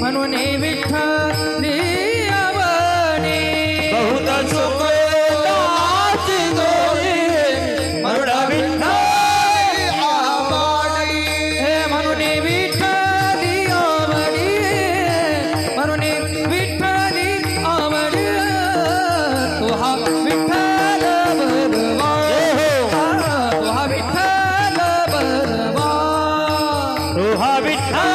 म्हणून बहुत बहुता সোহাবিঠা